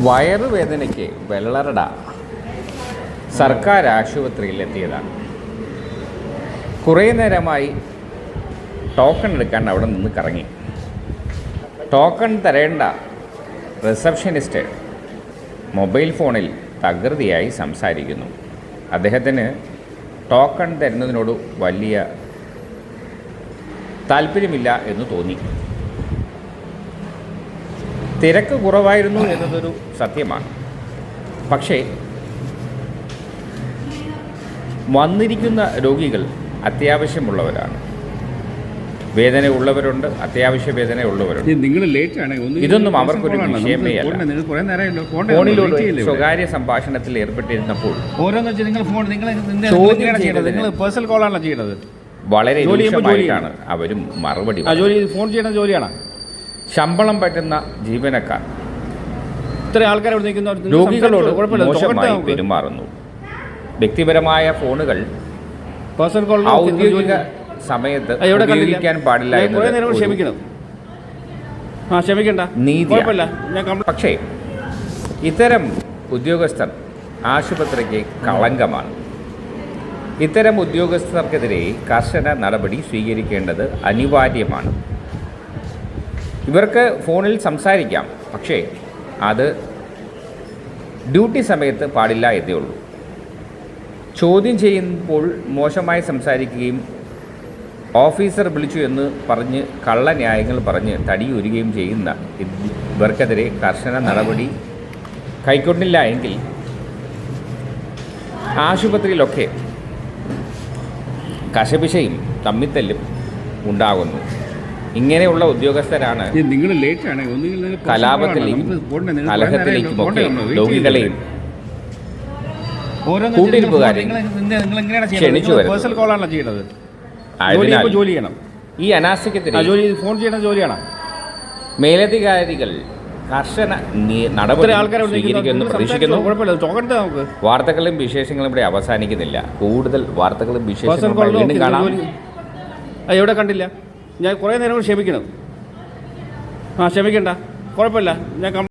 വയറുവേദനയ്ക്ക് വെള്ളറട സർക്കാർ ആശുപത്രിയിൽ എത്തിയതാണ്. കുറേ നേരമായി ടോക്കൺ എടുക്കാൻ അവിടെ നിന്ന് കറങ്ങി. ടോക്കൺ തരേണ്ട റിസപ്ഷനിസ്റ്റ് മൊബൈൽ ഫോണിൽ തകൃതിയായി സംസാരിക്കുന്നു. അദ്ദേഹത്തിന് ടോക്കൺ തരുന്നതിനോട് വലിയ താല്പര്യമില്ല എന്ന് തോന്നി. തിരക്ക് കുറവായിരുന്നു എന്നതൊരു സത്യമാണ്. പക്ഷേ വന്നിരിക്കുന്ന രോഗികൾ അത്യാവശ്യമുള്ളവരാണ്. വേദന ഉള്ളവരുണ്ട് അത്യാവശ്യ വേദന ഉള്ളവരുണ്ട് നിങ്ങൾ ലേറ്റ് ആണ് ഇതൊന്നും അവർക്ക് അവർക്കൊരു വിഷയമേ അല്ല. ഫോണിലൂടെ സ്വകാര്യ സംഭാഷണത്തിൽ ഏർപ്പെട്ടിരുന്നപ്പോൾ ഓരോന്ന് വെച്ച് നിങ്ങൾ ഫോൺ നിങ്ങൾ നിങ്ങൾ പേഴ്സണൽ കോളാണല്ലോ ചെയ്യുന്നത് വളരെ രൂക്ഷമായിട്ടാണ് അവരും മറുപടി ജോലി ഫോൺ ചെയ്യുന്ന ജോലിയാണ്. ശമ്പളം പറ്റുന്ന ജീവനക്കാർ. ഇത്ര ആൾക്കാർ രോഗികളോട് മോശമായി പെരുമാറുന്നു. വ്യക്തിപരമായ ഫോണുകൾ ഔദ്യോഗിക സമയത്ത് ഉപയോഗിക്കാൻ പാടില്ല ക്ഷമിക്കണം. ആ ക്ഷമിക്കണ്ട. നീതി പക്ഷേ ഇത്തരം ഉദ്യോഗസ്ഥർ ആശുപത്രിക്ക് കളങ്കമാണ്. ഇത്തരം ഉദ്യോഗസ്ഥർക്കെതിരെ കർശന നടപടി സ്വീകരിക്കേണ്ടത് അനിവാര്യമാണ്. ഇവർക്ക് ഫോണിൽ സംസാരിക്കാം. പക്ഷേ അത് ഡ്യൂട്ടി സമയത്ത് പാടില്ല എന്നേ ഉള്ളൂ. ചോദ്യം ചെയ്യുമ്പോൾ മോശമായി സംസാരിക്കുകയും ഓഫീസർ വിളിച്ചു എന്ന് പറഞ്ഞ് കള്ളന്യായങ്ങൾ പറഞ്ഞ് തടിയുരുകയും ചെയ്യുന്ന ഇവർക്കെതിരെ കർശന നടപടി കൈക്കൊണ്ടില്ല എങ്കിൽ ആശുപത്രിയിലൊക്കെ കശപിശയും തമ്മിത്തല്ലും ഉണ്ടാകുന്നു. ഇങ്ങനെയുള്ള ഉദ്യോഗസ്ഥരാണ് നിങ്ങൾ കലാപത്തിലേക്കും കലഹത്തിലേക്കും ഉണ്ട്. രോഗികളെയും ക്ഷണിച്ചു വരുന്നത്. ഈ അനാസ്ഥയ്ക്കെതിരെ ഫോൺ ചെയ്യുന്ന ജോലിയാണ് മേലധികാരികൾ കർശന നടപടി സ്വീകരിക്കുമെന്ന്. പ്രതീക്ഷിക്കുന്നു. വാർത്തകളും വിശേഷങ്ങളും ഇവിടെ അവസാനിക്കുന്നില്ല. കൂടുതൽ വാർത്തകളും വിശേഷങ്ങളും വീണ്ടും കാണാം. എവിടെ കണ്ടില്ല? ഞാൻ കുറേ നേരം ക്ഷമിക്കണം. ആ ക്ഷമിക്കണ്ട. കുഴപ്പമില്ല. ഞാൻ